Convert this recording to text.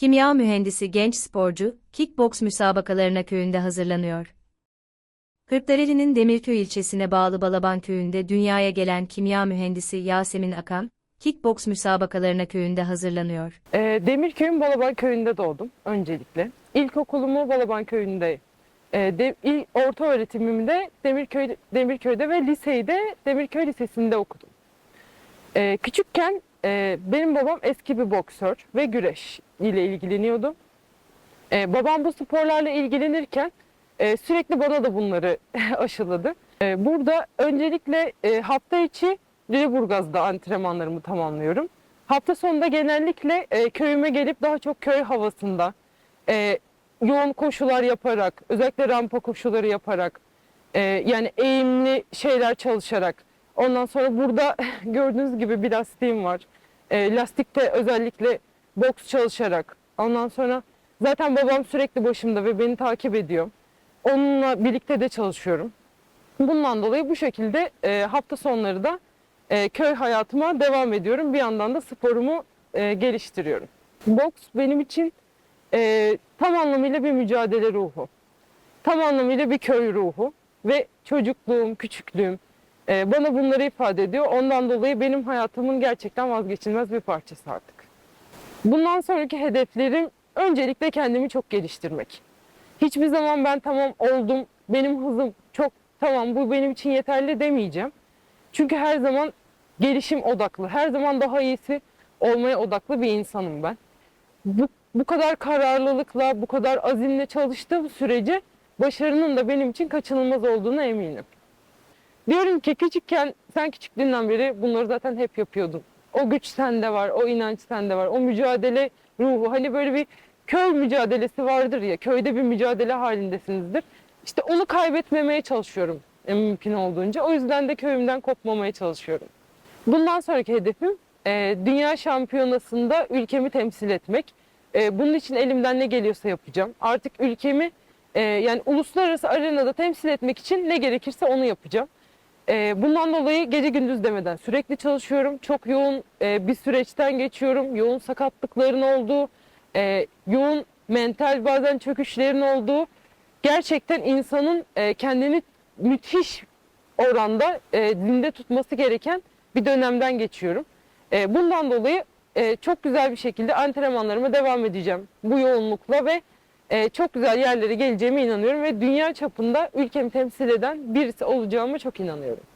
Kimya mühendisi genç sporcu, kickboks müsabakalarına köyünde hazırlanıyor. Kırklareli'nin Demirköy ilçesine bağlı Balaban köyünde dünyaya gelen kimya mühendisi Yasemin Akan, kickboks müsabakalarına köyünde hazırlanıyor. Ee, Demirköy'ün Balaban köyünde doğdum öncelikle. İlkokulumu Balaban köyünde, e, de, il, orta öğretimimi de Demirköy, Demirköy'de ve liseyi de Demirköy Lisesi'nde okudum. Ee, küçükken e, benim babam eski bir boksör ve güreş ile ilgileniyordu. Ee, babam bu sporlarla ilgilenirken e, sürekli bana da bunları aşıladı. Ee, burada öncelikle e, hafta içi Lüleburgaz'da antrenmanlarımı tamamlıyorum. Hafta sonunda genellikle e, köyüme gelip daha çok köy havasında e, yoğun koşular yaparak, özellikle rampa koşuları yaparak, e, yani eğimli şeyler çalışarak. Ondan sonra burada gördüğünüz gibi bir lastiğim var. E, lastikte özellikle boks çalışarak. Ondan sonra zaten babam sürekli başımda ve beni takip ediyor. Onunla birlikte de çalışıyorum. Bundan dolayı bu şekilde e, hafta sonları da e, köy hayatıma devam ediyorum. Bir yandan da sporumu e, geliştiriyorum. Boks benim için e, tam anlamıyla bir mücadele ruhu. Tam anlamıyla bir köy ruhu. Ve çocukluğum, küçüklüğüm e, bana bunları ifade ediyor. Ondan dolayı benim hayatımın gerçekten vazgeçilmez bir parçası artık. Bundan sonraki hedeflerim öncelikle kendimi çok geliştirmek. Hiçbir zaman ben tamam oldum, benim hızım çok tamam bu benim için yeterli demeyeceğim. Çünkü her zaman gelişim odaklı, her zaman daha iyisi olmaya odaklı bir insanım ben. Bu, bu kadar kararlılıkla, bu kadar azimle çalıştığım sürece başarının da benim için kaçınılmaz olduğuna eminim. Diyorum ki küçükken sen küçüklüğünden beri bunları zaten hep yapıyordun. O güç sende var, o inanç sende var, o mücadele ruhu. Hani böyle bir köy mücadelesi vardır ya, köyde bir mücadele halindesinizdir. İşte onu kaybetmemeye çalışıyorum en mümkün olduğunca. O yüzden de köyümden kopmamaya çalışıyorum. Bundan sonraki hedefim e, dünya şampiyonasında ülkemi temsil etmek. E, bunun için elimden ne geliyorsa yapacağım. Artık ülkemi e, yani uluslararası arenada temsil etmek için ne gerekirse onu yapacağım. E, bundan dolayı gece gündüz demeden sürekli çalışıyorum. Çok yoğun e, bir süreçten geçiyorum. Yoğun sakatlıkların olduğu, e, yoğun mental bazen çöküşlerin olduğu. Gerçekten insanın e, kendini müthiş oranda e, dinde tutması gereken bir dönemden geçiyorum. E, bundan dolayı e, çok güzel bir şekilde antrenmanlarıma devam edeceğim bu yoğunlukla ve e, çok güzel yerlere geleceğime inanıyorum ve dünya çapında ülkemi temsil eden birisi olacağıma çok inanıyorum.